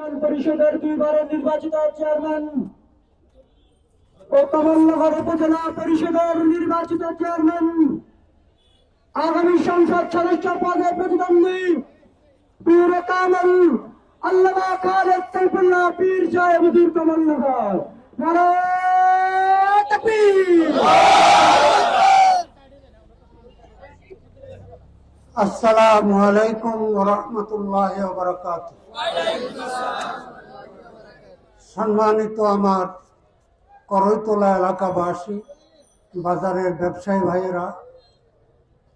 Union পরিষদের দুইবারের নির্বাচিত chairman ও উপজেলা পরিষদের নির্বাচিত চেয়ারম্যান, আগামী সংসদ সদস্য পদে প্রতিদ্বন্দ্বী পীর কামল, আল্লামা খালেদ সাইফুল্লাহ পীর সাহেবুদ্দিন কমলনগর। নারায়ণ আসসালামু আলাইকুম রহমতুল্লাহ বরকাত সম্মানিত আমার করৈতলা এলাকাবাসী বাজারের ব্যবসায়ী ভাইয়েরা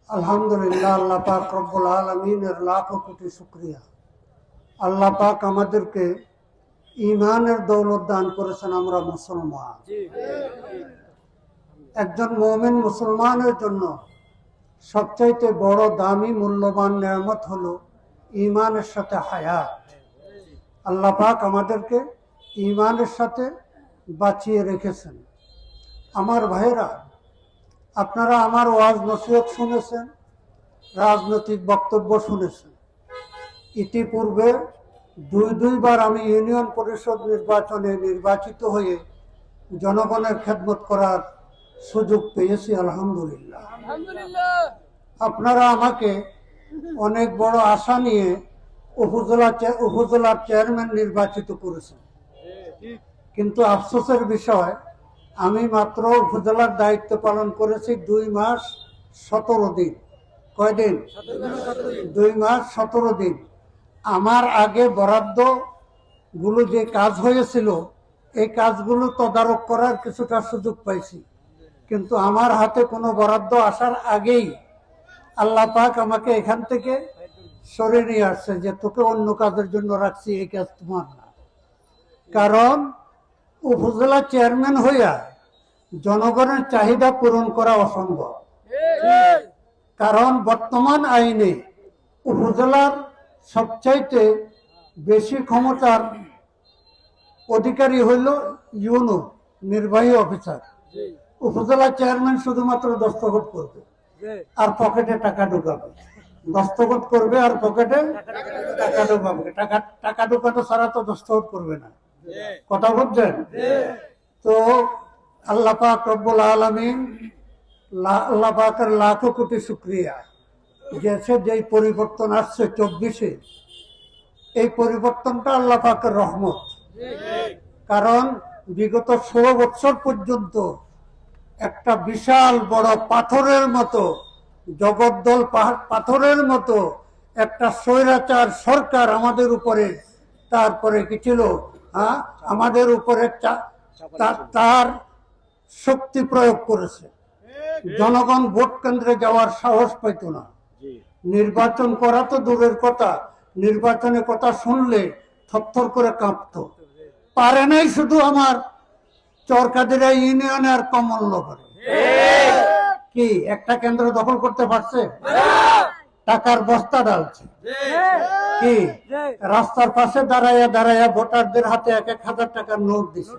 আলহামদুলিল্লাহ আল্লাহ পাক রব্বুল আলমিনের লাখ কোটি শুক্রিয়া। আল্লাহ পাক আমাদেরকে ইমানের দৌলত দান করেছেন আমরা মুসলমান। একজন মমিন মুসলমানের জন্য সবচাইতে বড় দামি মূল্যবান নিয়ামত হলো ইমানের সাথে হায়াত। আল্লাহ পাক আমাদেরকে ইমানের সাথে বাঁচিয়ে রেখেছেন। আমার ভাইরা আপনারা আমার ওয়াজ নসিহত শুনেছেন, রাজনৈতিক বক্তব্য শুনেছেন। ইতিপূর্বে দুই দুইবার আমি ইউনিয়ন পরিষদ নির্বাচনে নির্বাচিত হয়ে জনগণের খেদমত করার সুযোগ পেয়েছি আলহামদুলিল্লাহ। আপনারা আমাকে অনেক বড় আশা নিয়ে উপজেলা উপজেলার চেয়ারম্যান নির্বাচিত করেছেন। কিন্তু আফসোসের বিষয় আমি মাত্র উপজেলার দায়িত্ব পালন করেছি দুই মাস সতেরো দিন। কয়দিন দুই মাস সতেরো দিন। আমার আগে বরাদ্দগুলো যে কাজ হয়েছিল এই কাজগুলো তদারক করার কিছুটা সুযোগ পাইছি। কিন্তু আমার হাতে কোনো বরাদ্দ আসার আগেই আল্লাহ পাক আমাকে এখান থেকে সরে নিয়ে আসছে যে তোকে অন্য কাজের জন্য রাখছি, এই কাজ তোমার না। কারণ উপজেলা চেয়ারম্যান হইয়া জনগণের চাহিদা পূরণ করা অসম্ভব। কারণ বর্তমান আইনে উপজেলার সবচাইতে বেশি ক্ষমতার অধিকারী হইল ইউনো নির্বাহী অফিসার। উপজেলা চেয়ারম্যান শুধুমাত্র দস্তখত করবে। আর পকেটে টাকা ঢুকাবে। দস্তখত করবে আর পকেটে টাকা ঢুকাবে। টাকা টাকা ঢুকানো ছাড়া তো দস্তখত করবে না। কথা বুঝছেন? তো আল্লাহ পাক রব্বুল আলমিন আল্লাহ পাকের লাখো কোটি শুক্রিয়া। গেছে যেই পরিবর্তন আসছে চব্বিশে এই পরিবর্তনটা আল্লাহ পাকের রহমত। কারণ বিগত ষোলো বছর পর্যন্ত একটা বিশাল বড় পাথরের মতো জগদ্দল পাহাড় পাথরের মতো একটা স্বৈরাচার সরকার আমাদের উপরে তারপরে কি ছিল? হ্যাঁ আমাদের উপরে তার শক্তি প্রয়োগ করেছে। জনগণ ভোট কেন্দ্রে যাওয়ার সাহস পাইত না। নির্বাচন করা তো দূরের কথা নির্বাচনের কথা শুনলে থরথর করে কাঁপতো। পারে নাই শুধু আমার চরকাদিরা ইউনিয়নে আর কমল করে। কি একটা কেন্দ্র দখল করতে পারছে? টাকার বস্তা ডালছে কি রাস্তার পাশে দাঁড়াইয়া দাঁড়াইয়া ভোটারদের হাতে এক এক হাজার টাকার নোট দিছে।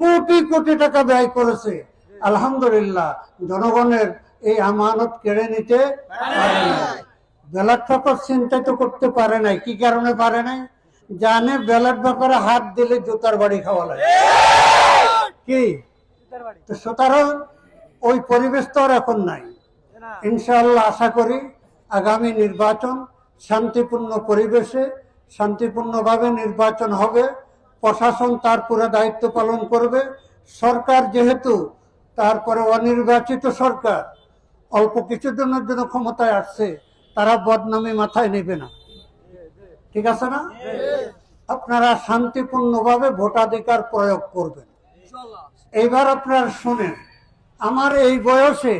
কোটি কোটি টাকা ব্যয় করেছে। আলহামদুলিল্লাহ জনগণের এই আমানত কেড়ে নিতে পারে নাই। ব্যালট পেপার চিন্তাই তো করতে পারে নাই। কি কারণে পারে নাই? জানে ব্যালট ব্যাপারে হাত দিলে জুতার বাড়ি খাওয়া লাগে। কি? সুতরাং ওই পরিবেশ তো আর এখন নাই। ইনশাআল্লাহ আশা করি আগামী নির্বাচন শান্তিপূর্ণ পরিবেশে শান্তিপূর্ণভাবে নির্বাচন হবে। প্রশাসন তার পুরো দায়িত্ব পালন করবে। সরকার যেহেতু তারপরে অনির্বাচিত সরকার অল্প কিছুদিনের জন্য ক্ষমতায় আসছে তারা বদনামি মাথায় নেবে না। ঠিক আছে না? আপনারা শান্তিপূর্ণভাবে ভোটাধিকার প্রয়োগ করবেন। এইবার আপনারা শুনেন, আমার এই বয়সে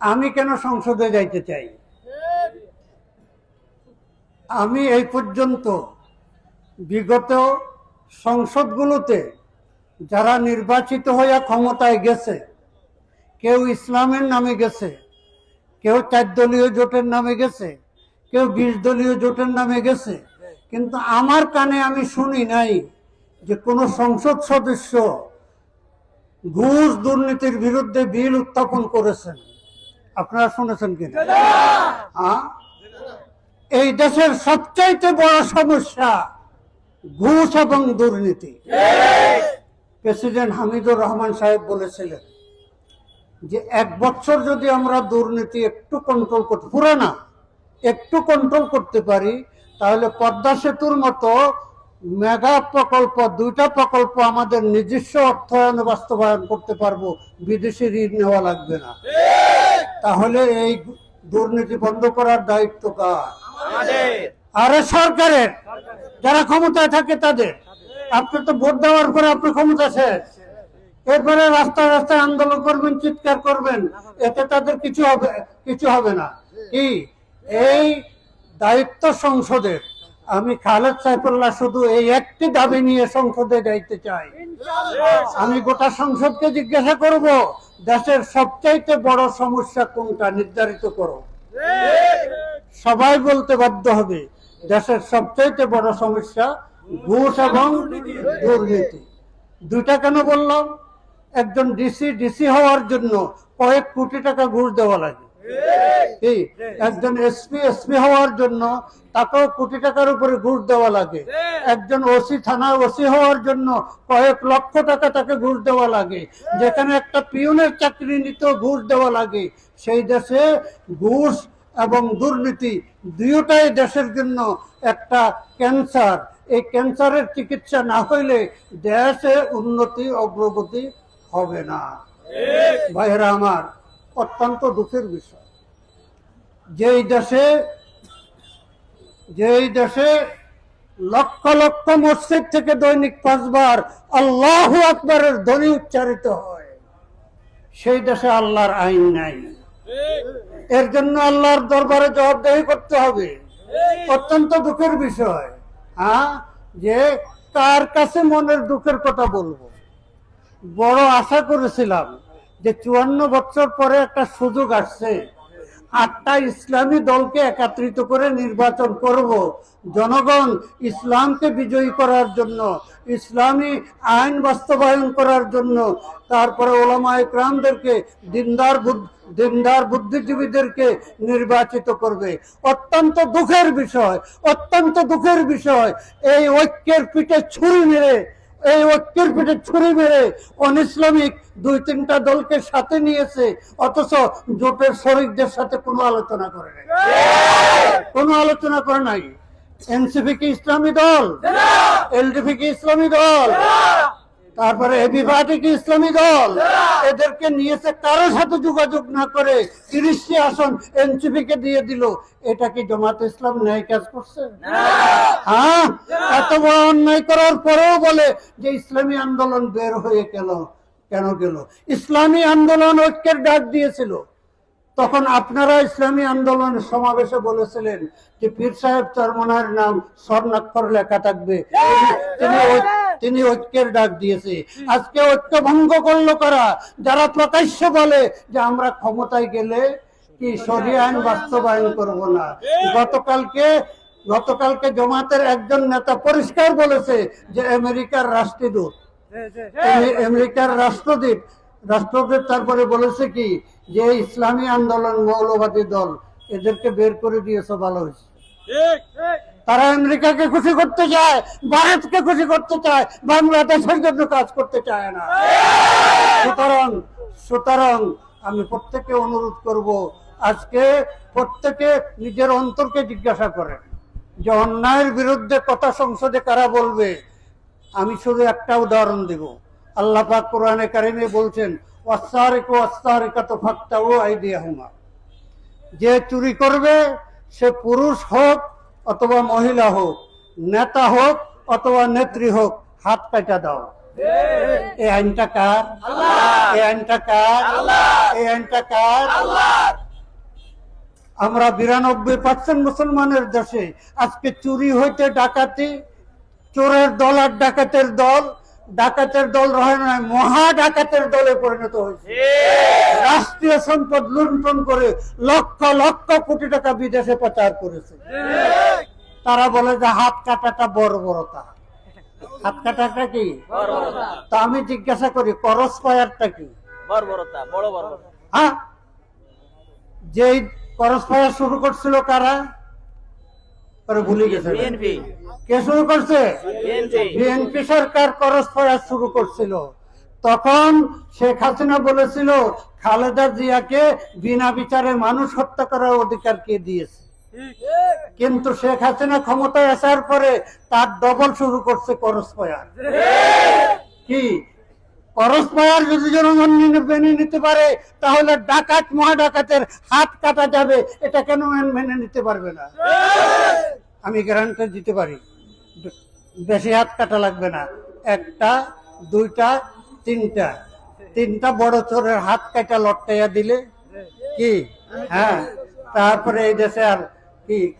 আমি কেন সংসদে যাইতে চাই? আমি এই পর্যন্ত বিগত সংসদগুলোতে যারা নির্বাচিত হইয়া ক্ষমতায় গেছে, কেউ ইসলামের নামে গেছে, কেউ চার দলীয় জোটের নামে গেছে, কেউ বিশ দলীয় জোটের নামে গেছে, কিন্তু আমার কানে আমি শুনি নাই যে কোনো সংসদ সদস্য ঘুষ দুর্নীতির বিরুদ্ধে বিল উত্থাপন করেছেন। আপনারা শুনেছেন কিনা হ্যাঁ? এই দেশের সবচাইতে বড় সমস্যা ঘুষ এবং দুর্নীতি। প্রেসিডেন্ট হামিদুর রহমান সাহেব বলেছিলেন যে এক বছর যদি আমরা দুর্নীতি একটু কন্ট্রোল করতে পুরো না একটু কন্ট্রোল করতে পারি, তাহলে পদ্মা সেতুর মতো মেগা প্রকল্প, দুইটা প্রকল্প আমাদের নিজস্ব অর্থায়নে বাস্তবায়ন করতে পারব। বিদেশি ঋণ নেওয়া লাগবে না। তাহলে এই দুর্নীতি বন্ধ করার দায়িত্ব কার? আরে সরকারের। যারা ক্ষমতায় থাকে তাদের। আপনি তো ভোট দেওয়ার পরে আপনি ক্ষমতা শেষ। এরপরে রাস্তায় রাস্তায় আন্দোলন করবেন, চিৎকার করবেন। এতে তাদের কিছু হবে কিছু হবে না। কি? এই দায়িত্ব সংসদের। আমি খালেদ সাইফুল্লাহ শুধু এই একটি দাবি নিয়ে সংসদে যাইতে চাই। আমি গোটা সংসদকে জিজ্ঞাসা করব দেশের সবচাইতে বড় সমস্যা কোনটা নির্ধারিত করো। সবাই বলতে বাধ্য হবে দেশের সবচাইতে বড় সমস্যা ঘুষ এবং দুর্নীতি। দুইটা কেন বললাম? একজন ডিসি ডিসি হওয়ার জন্য কয়েক কোটি টাকা ঘুষ দেওয়া লাগে। একজন এসপি এসপি হওয়ার জন্য তাকেও কোটি টাকার উপরে ঘুষ দেওয়া লাগে। একজন ওসি থানা ওসি হওয়ার জন্য কয়েক লক্ষ টাকা তাকে ঘুষ দেওয়া লাগে। যেখানে একটা পিউনের চাকরি নিতেও ঘুষ দেওয়া লাগে। সেই দেশে ঘুষ এবং দুর্নীতি দুইটাই দেশের জন্য একটা ক্যান্সার। এই ক্যান্সারের চিকিৎসা না হইলে দেশে উন্নতি অগ্রগতি হবে না। ভাইয়েরা আমার অত্যন্ত দুঃখের বিষয়। যেই দেশে যেই দেশে লক্ষ লক্ষ মসজিদ থেকে দৈনিক পাঁচবার আল্লাহ আকবরের ধ্বনি উচ্চারিত হয়, সেই দেশে আল্লাহর আইন নাই। এর জন্য আল্লাহর দরবারে জবাবদেহি করতে হবে। অত্যন্ত দুঃখের বিষয় হ্যাঁ যে কার কাছে মনের দুঃখের কথা বলব? বড় আশা করেছিলাম যে চুয়ান্ন বছর পরে একটা সুযোগ আসছে। আটটা ইসলামী দলকে একত্রিত করে নির্বাচন করব। জনগণ ইসলামকে বিজয়ী করার জন্য, ইসলামী আইন বাস্তবায়ন করার জন্য, তারপরে ওলামা ইকরামদেরকে, দিনদার দিনদার বুদ্ধিজীবীদেরকে নির্বাচিত করবে। অত্যন্ত দুঃখের বিষয়, অত্যন্ত দুঃখের বিষয়, এই ঐক্যের পিঠে ছুরি মেরে এই ঐক্যের পিঠে ছুরি মেরে অন ইসলামিক দুই তিনটা দলকে সাথে নিয়েছে, অথচ জোটের শরিকদের সাথে কোনো আলোচনা করে কোনো আলোচনা করে নাই। এনসিপি কি ইসলামী দল? এলডিপি কি ইসলামী দল? তারপরে এবি পার্টি কি ইসলামী দল? এদেরকে নিয়েছে কারোর সাথে যোগাযোগ না করে তিরিশটি আসন এনসিপি কে দিয়ে দিল। এটা কি জমাতে ইসলাম ন্যায় কাজ করছে? হ্যাঁ? এত বড় অন্যায় করার পরেও বলে যে ইসলামী আন্দোলন বের হয়ে গেল। কেন গেল? ইসলামী আন্দোলন ঐক্যের ডাক দিয়েছিল। তখন আপনারা ইসলামী আন্দোলনের সমাবেশে বলেছিলেন যে পীর সাহেব চরমনার নাম স্বর্ণাক্ষর লেখা থাকবে। তিনি তিনি ঐক্যের ডাক দিয়েছে। আজকে ঐক্য ভঙ্গ করল কারা? যারা প্রকাশ্য বলে যে আমরা ক্ষমতায় গেলে কি সরিয়ে আইন বাস্তবায়ন করব না। গতকালকে গতকালকে জমাতের একজন নেতা পরিষ্কার বলেছে যে আমেরিকার রাষ্ট্রদূত। আমেরিকার রাষ্ট্রদূত। রাষ্ট্রদূত তারপরে বলেছে কি যে ইসলামী আন্দোলন মৌলবাদী দল এদেরকে বের করে দিয়েছে ভালো হয়েছে। তারা আমেরিকাকে খুশি করতে চায় ভারতকে খুশি করতে চায় বাংলাদেশের জন্য কাজ করতে চায় না। সুতরাং সুতরাং আমি প্রত্যেককে অনুরোধ করব আজকে প্রত্যেকে নিজের অন্তরকে জিজ্ঞাসা করেন যে অন্যায়ের বিরুদ্ধে কথা সংসদে কারা বলবে। আমি শুধু একটা উদাহরণ দেব। আল্লাহ পাক কোরআনে কারিমে বলছেন ওয়াসারিক ওয়াসারিকা তো ফাক্তাও আইদিয়াহুমা। যে চুরি করবে সে পুরুষ হোক অথবা মহিলা হোক নেতা হোক অথবা নেত্রী হোক হাত কাটা দাও। এই আইনটা কার? এই আইনটা কার? এই আইনটা কার? আমরা বিরানব্বই পার্সেন্ট মুসলমানের দেশে আজকে চুরি হইতে ডাকাতি চোরের দল আর ডাকাতের দল ডাকাতের দল রহে নয় মহা ডাকাতের দলে পরিণত হয়েছে। রাষ্ট্রীয় সম্পদ লুণ্ঠন করে লক্ষ লক্ষ কোটি টাকা বিদেশে পাচার করেছে। তারা বলে যে হাত কাটাটা বর্বরতা। হাত কাটাটা কি? তা আমি জিজ্ঞাসা করি করস ফায়ারটা কি? হ্যাঁ? যেই করস ফায়ার শুরু করছিল কারা? ভুলে গেছে। কে শুরু করছে? বিএনপি। সরকার করস প্রয়াস শুরু করছিল। তখন শেখ হাসিনা বলেছিল খালেদা জিয়াকে বিনা বিচারে মানুষ হত্যা করার অধিকার কে দিয়েছে? কিন্তু শেখ হাসিনা ক্ষমতায় আসার পরে তার ডবল শুরু করছে করস কি? করস যদি জনগণ মেনে নিতে পারে তাহলে ডাকাত মহাডাকাতের হাত কাটা যাবে। এটা কেন মেনে নিতে পারবে না? আমি গ্যারান্টি দিতে পারি। বেশি হাত কাটা লাগবে না। একটা, দুইটা, তিনটা। তিনটা বড় চোরের হাত কাটা লটকাইয়া দিলে কি? হ্যাঁ। তারপরে এই দেশে আর কি?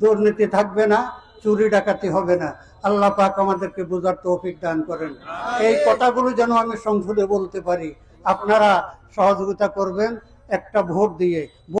দুর্নীতি থাকবে না, চুরি ডাকাতি হবে না। আল্লাহ পাক আমাদেরকে বোঝার তৌফিক দান করেন। এই কথাগুলো যেন আমি সংসদে বলতে পারি। আপনারা সহযোগিতা করবেন একটা ভোট দিয়ে।